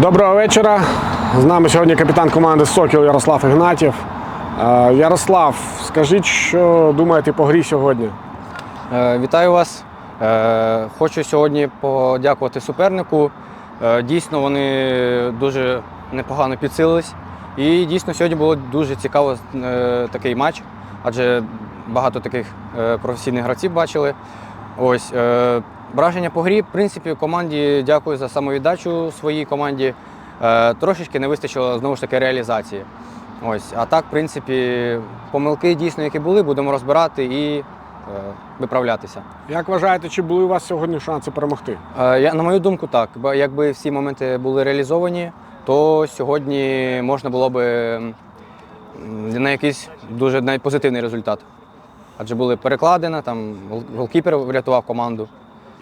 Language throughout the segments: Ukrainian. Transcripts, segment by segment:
Доброго вечора. З нами сьогодні капітан команди Сокіл Ярослав Ігнатів. Е, Ярослав, скажіть, що думаєте по грі сьогодні? Е, Вітаю вас. Е, Хочу сьогодні подякувати супернику. Дійсно, вони дуже непогано підсилились. І дійсно сьогодні було дуже цікаво такий матч, адже багато таких професійних гравців бачили. Ось враження по грі, в принципі, команді дякую за самовіддачу своїй команді. Е, Трошечки не вистачило знову ж таки реалізації. Ось, а так, в принципі, помилки дійсно, які були, будемо розбирати і е, виправлятися. Як вважаєте, чи були у вас сьогодні шанси перемогти? Е, Я, на мою думку, так. Якби всі моменти були реалізовані, то сьогодні можна було би на якийсь дуже позитивний результат. Адже були перекладини, там голкіпер врятував команду.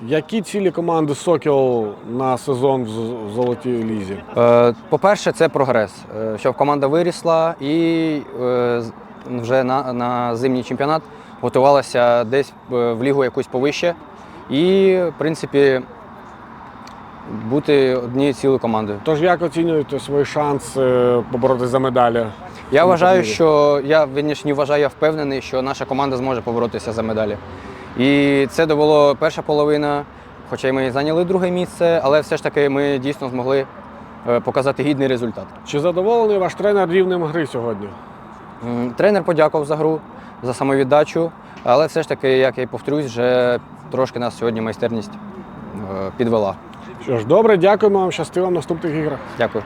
Які цілі команди Сокіл на сезон в золотій лізі? Е, По-перше, це прогрес, е, щоб команда вирісла і е, вже на, на зимній чемпіонат готувалася десь в лігу якусь повище. І, в принципі, бути однією цілою командою. Тож як оцінюєте свої шанси поборотися за медалі? Я вважаю, що я вірніше, не вважаю, я впевнений, що наша команда зможе поборотися за медалі. І це довело перша половина, хоча й ми зайняли друге місце, але все ж таки ми дійсно змогли е, показати гідний результат. Чи задоволений ваш тренер рівнем гри сьогодні? Тренер подякував за гру, за самовіддачу, але все ж таки, як я й повторюсь, вже трошки нас сьогодні майстерність е, підвела. Що ж, добре, дякуємо вам, щастиво в наступних іграх. Дякую.